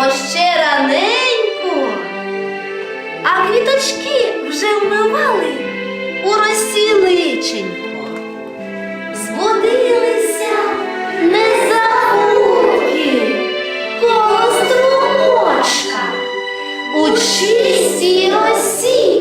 бо ще раненько, а квіточки вже вмивали у росі личенько, збудилися незабудки коло струмочка у чистій росі.